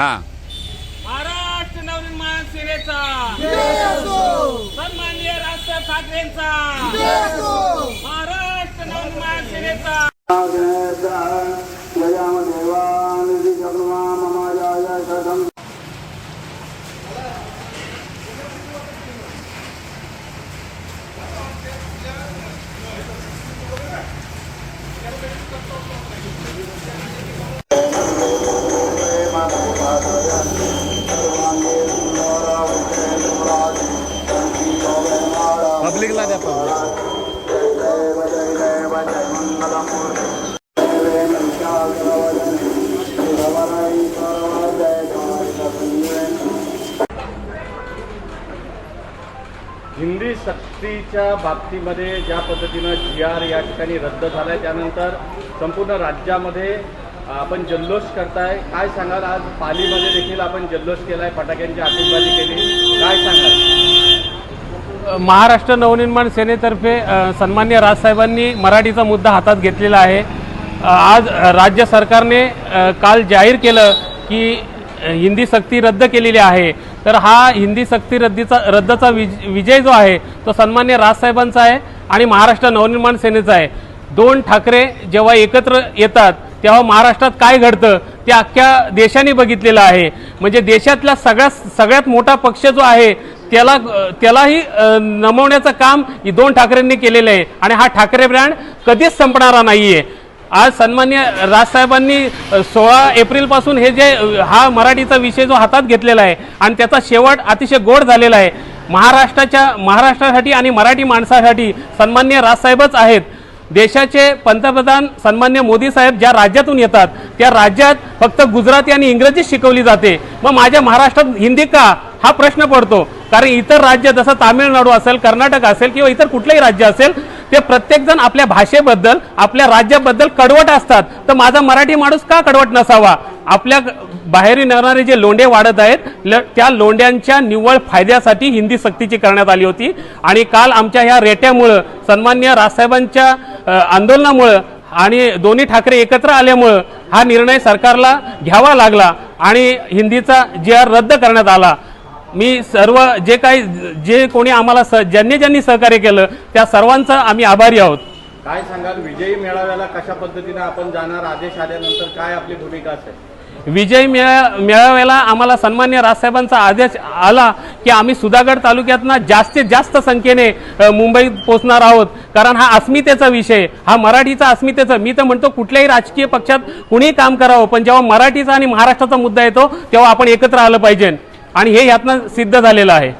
हा. महाराष्ट्र नवनिर्माण सेनेचा सन्माननीय राजसाहेब ठाकरेंचा. महाराष्ट्र नवनिर्माण सेनेचा Thank you. पब्लिकला द्या हिंदी सक्तीच्या बाबतीमध्ये ज्या पद्धतीनं जी आर या ठिकाणी रद्द झाला आहे त्यानंतर संपूर्ण राज्यामध्ये आपण जल्लोष करताय. काय सांगाल? आज पालीमध्ये देखील आपण जल्लोष केला आहे फटाक्यांची आतिषबाजी केली. काय सांगाल? महाराष्ट्र नवनिर्माण सेनेतर्फे सन्मान्य राजसाहेबांनी मराठीचा मुद्दा हातात घेतलेला आहे. आज राज्य सरकारने काल जाहीर केलं की हिंदी सक्ती रद्द केलेली आहे. तर हा हिंदी सक्ती रद्दीचा रद्दचा विज विजय जो आहे तो सन्मान्य राजसाहेबांचा आहे आणि महाराष्ट्र नवनिर्माण सेनेचा आहे. दोन ठाकरे जेव्हा एकत्र येतात तेव्हा महाराष्ट्रात काय घडतं ते अख्ख्या देशाने बघितलेलं आहे. म्हणजे देशातला सगळ्यात सगळ्यात मोठा पक्ष जो आहे त्याला त्यालाही नमवण्याचं काम दोन ठाकरेंनी केलेलं आहे. आणि हा ठाकरे ब्रँड कधीच संपणारा नाही आहे आज सन्मान्य राजसाहेबांनी सोळा एप्रिलपासून हे जे हा मराठीचा विषय जो हातात घेतलेला आहे आणि त्याचा शेवट अतिशय गोड झालेला आहे. महाराष्ट्राच्या महाराष्ट्रासाठी आणि मराठी माणसासाठी सन्मान्य राजसाहेबच आहेत. देशाचे पंतप्रधान सन्मान्य मोदी साहेब ज्या राज्यातून येतात त्या राज्यात फक्त गुजराती आणि इंग्रजी शिकवली जाते. मग माझ्या महाराष्ट्रात हिंदी का? हा प्रश्न पडतो. कारण इतर राज्य जसं तामिळनाडू असेल कर्नाटक असेल किंवा इतर कुठलंही राज्य असेल ते प्रत्येकजण आपल्या भाषेबद्दल आपल्या राज्याबद्दल कडवट असतात. तर माझा मराठी माणूस का कडवट नसावा? आपल्या बाहेरून येणारे जे लोंढे वाढत आहेत ल- त्या लोंढ्यांच्या निव्वळ फायद्यासाठी हिंदी सक्तीची करण्यात आली होती. आणि काल आमच्या ह्या रेट्यामुळं सन्मान्य राजसाहेबांच्या आंदोलनामुळं आणि दोन्ही ठाकरे एकत्र आल्यामुळं हा निर्णय सरकारला घ्यावा लागला आणि हिंदीचा जी आर रद्द करण्यात आला. मी सर्व जे काही जे कोणी आम्हाला स ज्यांनी ज्यांनी सहकार्य केलं त्या सर्वांचा आम्ही आभारी आहोत. काय सांगाल? विजयी मेळाव्याला कशा पद्धतीनं आपण जाणार? आदेश आल्यानंतर काय आपली भूमिका असेल? विजय मेळा मेळाव्याला आम्हाला सन्मान्य राजसाहेबांचा आदेश आला की आम्ही सुधागड तालुक्यातना जास्तीत जास्त संख्येने मुंबईत पोहोचणार आहोत. कारण हा अस्मितेचा विषय हा मराठीचा अस्मितेचा मी तर म्हणतो कुठल्याही राजकीय पक्षात कुणीही काम करावं पण जेव्हा मराठीचा आणि महाराष्ट्राचा मुद्दा येतो तेव्हा आपण एकत्र आलं पाहिजे. आणि हे यातनं सिद्ध झालेलं आहे.